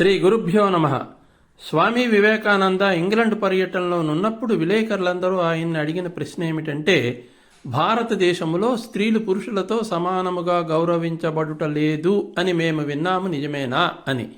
శ్రీ గురుభ్యో నమ. స్వామి వివేకానంద ఇంగ్లండ్ పర్యటనలో నున్నప్పుడు విలేకరులందరూ ఆయన్ని అడిగిన ప్రశ్న ఏమిటంటే భారతదేశంలో స్త్రీలు పురుషులతో సమానముగా గౌరవించబడుట లేదు అని మేము విన్నాము నిజమేనా? అని.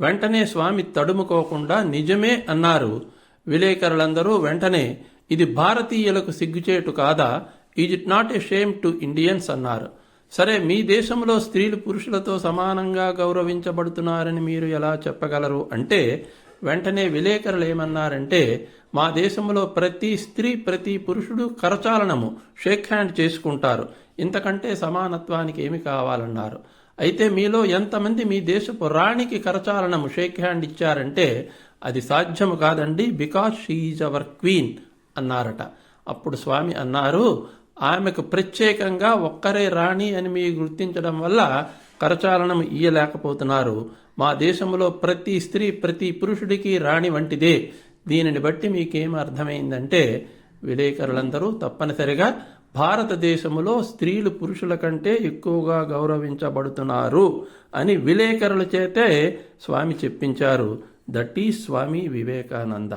వెంటనే స్వామి తడుముకోకుండా నిజమే అన్నారు. విలేకరులందరూ వెంటనే ఇది భారతీయులకు సిగ్గుచేటు కాదా? Is it not a shame to Indians అన్నారు. సరే మీ దేశంలో స్త్రీలు పురుషులతో సమానంగా గౌరవించబడుతున్నారని మీరు ఎలా చెప్పగలరు? అంటే వెంటనే విలేకరులు ఏమన్నారంటే మా దేశంలో ప్రతి స్త్రీ ప్రతి పురుషుడు కరచాలనము షేక్ హ్యాండ్ చేసుకుంటారు. ఇంతకంటే సమానత్వానికి ఏమి కావాలన్నారు? అయితే మీలో ఎంతమంది మీ దేశపు రాణికి కరచాలనము షేక్ హ్యాండ్ ఇచ్చారంటే అది సాధ్యము కాదండి బికాస్ షీఈ్ అవర్ క్వీన్ అన్నారట. అప్పుడు స్వామి అన్నారు ఆమెకు ప్రత్యేకంగా ఒక్కరే రాణి అని మీరు గుర్తించడం వల్ల కరచాలనం ఇయ్యలేకపోతున్నారు. మా దేశంలో ప్రతి స్త్రీ ప్రతి పురుషుడికి రాణి వంటిదే. దీనిని బట్టి మీకేం అర్థమైందంటే విలేకరులందరూ తప్పనిసరిగా భారతదేశంలో స్త్రీలు పురుషుల కంటే ఎక్కువగా గౌరవించబడుతున్నారు అని విలేకరుల చేతే స్వామి చెప్పించారు. దట్ ఈ స్వామి వివేకానంద.